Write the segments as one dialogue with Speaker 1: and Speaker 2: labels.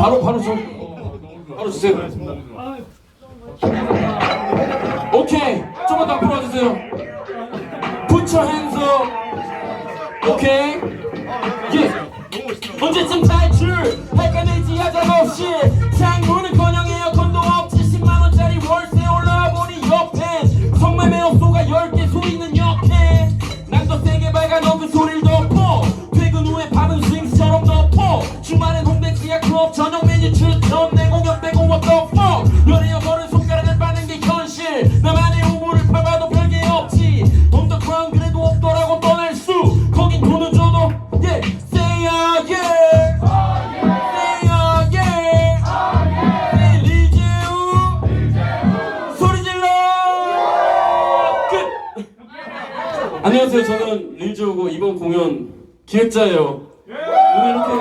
Speaker 1: 바로 바로 좀 바로 주세요. 오케이 좀만 더 앞으로 와주세요. Put your hands up. 오케이. 예. 언제쯤 탈출 할까 내지 야자 없이 창문 이번 공연 기획자예요 오늘 이렇게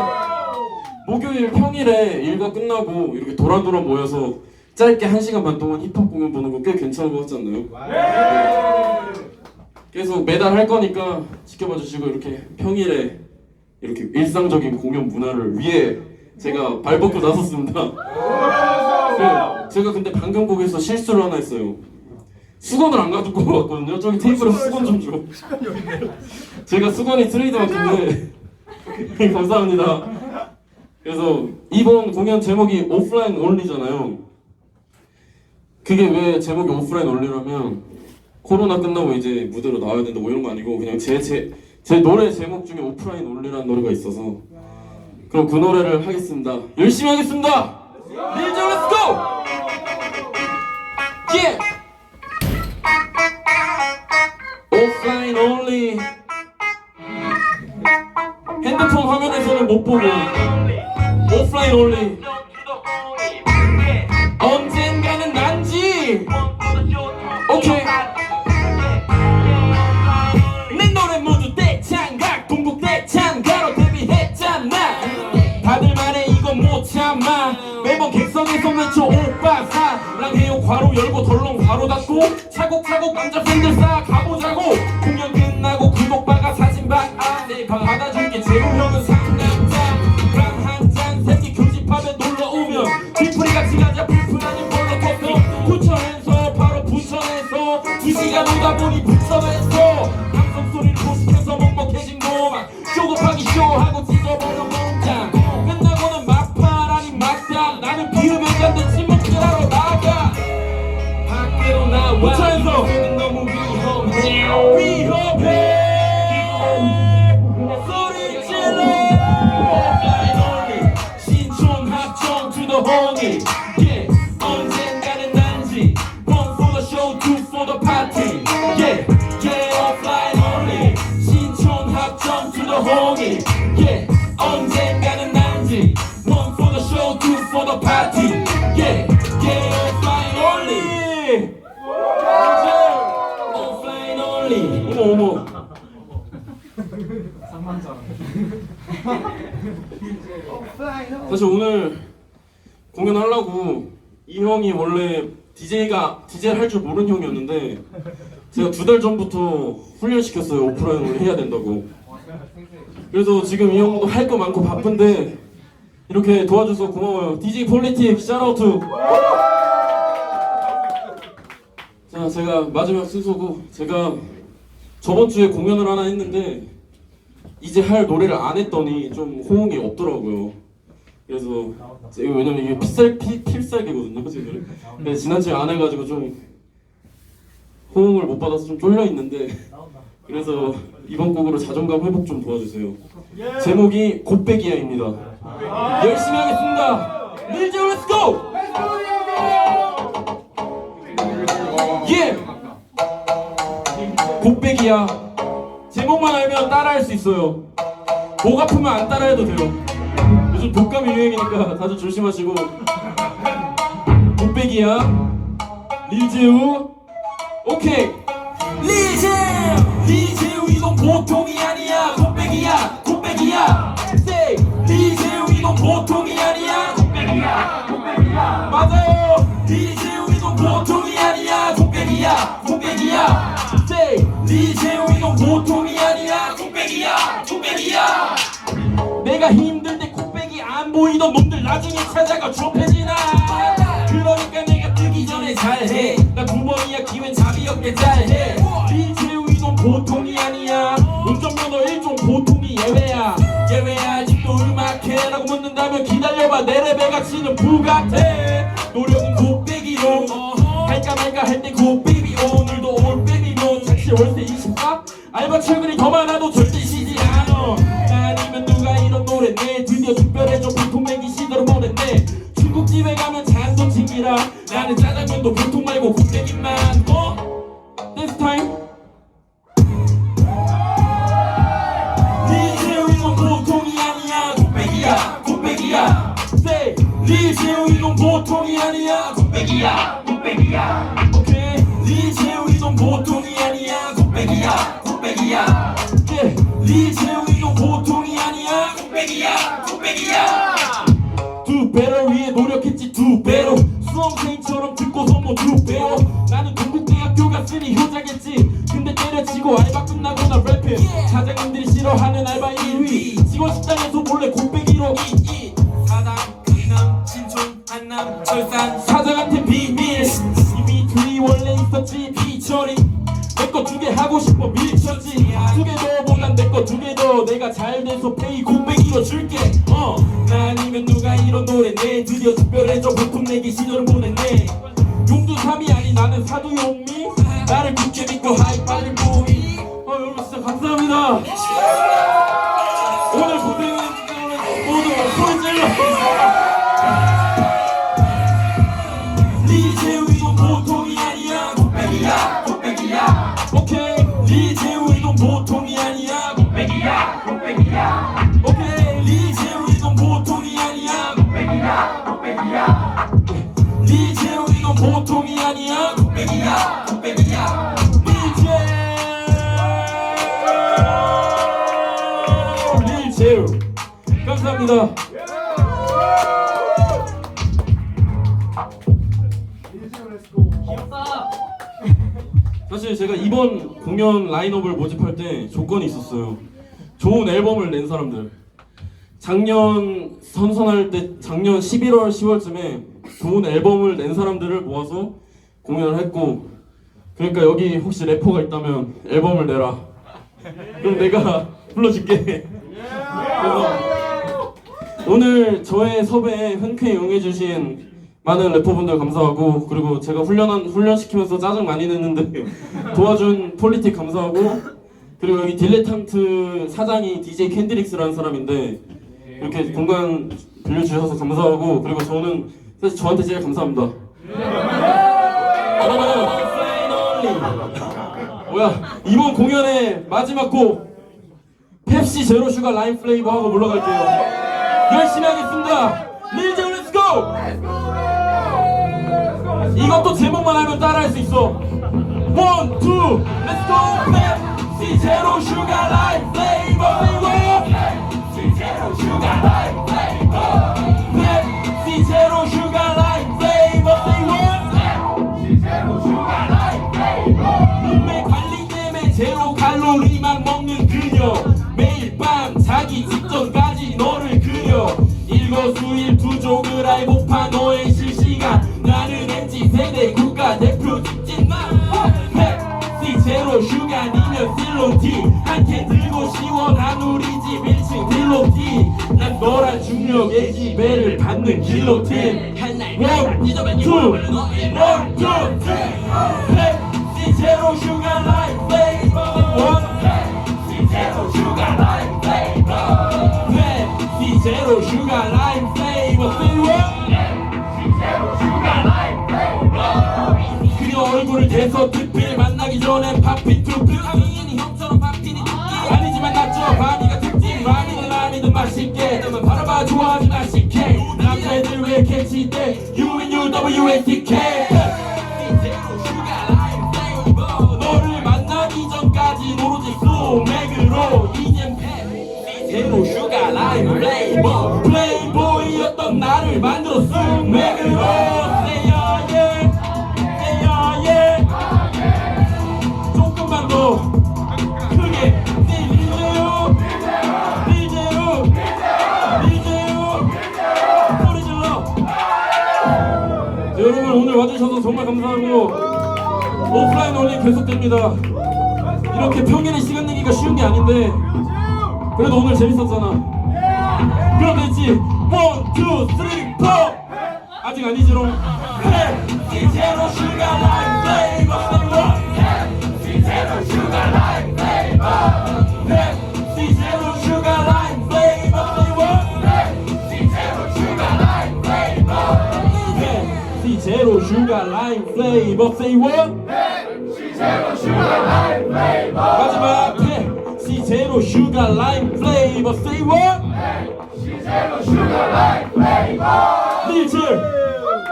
Speaker 1: 목요일 평일에 일과 끝나고 이렇게 도란도란 모여서 짧게 한 시간 반 동안 힙합 공연 보는 거 꽤 괜찮은 것 같지 않나요? 계속 매달 할 거니까 지켜봐 주시고 이렇게 평일에 이렇게 일상적인 공연 문화를 위해 제가 발벗고 나섰습니다. 네, 제가 근데 방금 곡에서 실수를 하나 했어요. 수건을 안 가지고 왔거든요. 저기 테이블에 수건 좀 줘. 제가 수건이 트레이드 마크인데 감사합니다. 그래서 이번 공연 제목이 오프라인 온리잖아요. 그게 왜 제목이 오프라인 온리라면 코로나 끝나고 이제 무대로 나와야 된다 뭐 이런 거 아니고 그냥 제 제 제 노래 제목 중에 오프라인 온리라는 노래가 있어서 그럼 그 노래를 하겠습니다. 열심히 하겠습니다. 릴즈 렛츠 고! 예! 못 보고 오프라인 온리 언젠가는 난지. 오케이. 내 노래 모두 대창각 동국 대창가로 데뷔했잖아. 다들 말해 이건 못 참아. 매번 객석에서 외쳐 오빠 사랑해요 괄호 열고 덜렁 괄호 닫고 차곡차곡 남자 팬들 쌓아 가보자고 보니 북섬에서 남성 소리를 고식해서 먹먹해진 고막 쇼급하기 쇼하고 찢어버려 몸짱 끝나고는 막판 아닌 막장 나는 비우면 간대 침묵질하러 나가 밖으로 나와. 부천에서. 너무 위험해. 위험해. 소리 질러. 신촌 합정 to the honey only 어머 어머. 사실 오늘 공연하려고 이 형이 원래 DJ가 DJ를 할줄 모르는 형이었는데 제가 두 달 전부터 훈련시켰어요. 오프라인을 해야 된다고. 그래서 지금 이 형도 할 거 많고 바쁜데 이렇게 도와줘서 고마워요. DJ 폴리틱 샤라우트. 자 제가 마지막 순서고 제가 저번 주에 공연을 하나 했는데 이제 할 노래를 안 했더니 좀 호응이 없더라고요. 그래서 제가 왜냐면 이게 필살 피, 필살기거든요 지금. 근데 지난 주에 안 해가지고 좀 호응을 못 받아서 좀 쫄려 있는데 그래서 이번 곡으로 자존감 회복 좀 도와주세요. 제목이 곱빼기야입니다. 열심히 하겠습니다. 릴즈 렛츠 고! 예! 곱 빼기야. 제목만 알면 따라할 수 있어요. 목 아프면 안 따라해도 돼요. 요즘 독감이 유행이니까 다들 조심하시고. 곱빼기야. 리제우. 오케이. 리제우. 리제우 이건 보통이 아니야. 곱빼기야. 곱빼기야. Say. 리제우 이건 보통이 아니야. 곱빼기야. 곱빼기야. 맞아요. 리제 내가 힘들 때 곱빼기 안 보이던 놈들 나중에 찾아가 좁혀지나. 그러니까 내가 뜨기 전에 잘해. 나 두 번이야 기회는 잡이 없게 잘해. 이재우 이놈 보통이 아니야. 운전면허 일종 보통이 예외야. 예외야 아직도 음악해 라고 묻는다면 기다려봐. 내 랩에 가치는 부같아 노력은 곱빼기로. 할까 말까 할때 곱빼기 오늘도 올빼미로. 착시 월세 24 알바 출근이 더 많아 Say 리제우이는 보통이 아니야. 곱빼기야. 곱빼기야. 오케이. 리제우이는 보통이 아니야. 곱빼기야. 곱빼기야. yeah. 리제우이는 보통이 아니야. 곱빼기야. 곱빼기야. 두 배를 위해 노력했지 두 배로. 수험생처럼 듣고서 뭐두 배로. 나는 동국대학교 갔으니 효자겠지. 근데 때려치고 알바 끝나고 나 랩해. 사장님들이 싫어하는 알바 1위. 직원 식당에서 몰래 곱빼 하고 싶어 밀쳤지. 두개 더보단 내거 두 개 더. 내가 잘 돼서 페이 곱빼기로 줄게. 어나 아니면 누가 이런 노래 내? 드디어 특별해져 보통 내기 시절을 보냈네. 용두삼이 아니 나는 사두용미. 나를 굳게 믿고 하이 빨리 보이. 어 여러분 진짜 감사합니다 감사합니다 사실 제가 이번 공연 라인업을 모집할 때 조건이 있었어요. 좋은 앨범을 낸 사람들. 작년 선선할 때 작년 11월 10월쯤에 좋은 앨범을 낸 사람들을 모아서 공연을 했고 그러니까 여기 혹시 래퍼가 있다면 앨범을 내라. 그럼 내가 불러줄게. 그래서 오늘 저의 섭외에 흔쾌히 응해주신 많은 래퍼분들 감사하고 그리고 제가 훈련한 훈련시키면서 짜증 많이 냈는데 도와준 폴리틱 감사하고 그리고 여기 딜레탕트 사장이 DJ 캔드릭스라는 사람인데 이렇게 공간 빌려주셔서 감사하고 그리고 저는 사실 저한테 제일 감사합니다. 뭐야 이번 공연의 마지막 곡 펩시 제로 슈가 라임 플레이버 하고 물러갈게요. 열심히 하겠습니다. 리즈 렛츠고! 이것도 제목만 알면 따라할 수 있어. 원, 투, 렛츠 고! 펩시 제로 슈가 라임 플레이버 펩시 제로 슈가 라임 플레이버 국가대표 직진만 펩시 제로 슈가 아니면 실로티. 한캔 들고 시원한 우리 집 1층 딜로티. 난 너란 중력의 지배를 받는 길로틴. 원, 투, 원, 투, 펩시 제로 슈가 라이프 원, 펩시 제로 슈가 라이프 플레이버 펩시 제로 슈가 라이프 플레이버 대서 특필 만나기 전에 파피 투표 당연히 형처럼 파피니 특기. 아니지만 낫죠. 바니가 특징. 바니는 아니든 맛있게. 너만 바라봐 좋아하지 마시게 남자애들 왜 캐치대? UNUWATK 너를 만나기 전까지 오로지. 소맥으로. 이젠 제로 슈가 라이브 플레이보 플레이보이였던 나를 만들어 소맥으로 감사하고 오프라인 올림 계속됩니다. 이렇게 평일에 시간 내기가 쉬운 게 아닌데 그래도 오늘 재밌었잖아. 그럼 됐지. 원, 투, 쓰리, 포. 아직 아니지롱. 이제로 슈가 라이프 플레이버 세이버. 이제로 슈가 라이프 플레이버. 세이버. 헤이, 이제로 슈가 라이프 플레이버 세이버. 마지막 해 시제로 슈가 라임 플레이버 say what? 시제로 슈가 라임 플레이버 리칠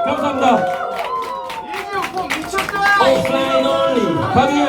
Speaker 1: 감사합니다
Speaker 2: 이지 오빠 미쳤다.
Speaker 1: 오프라인 올리 가비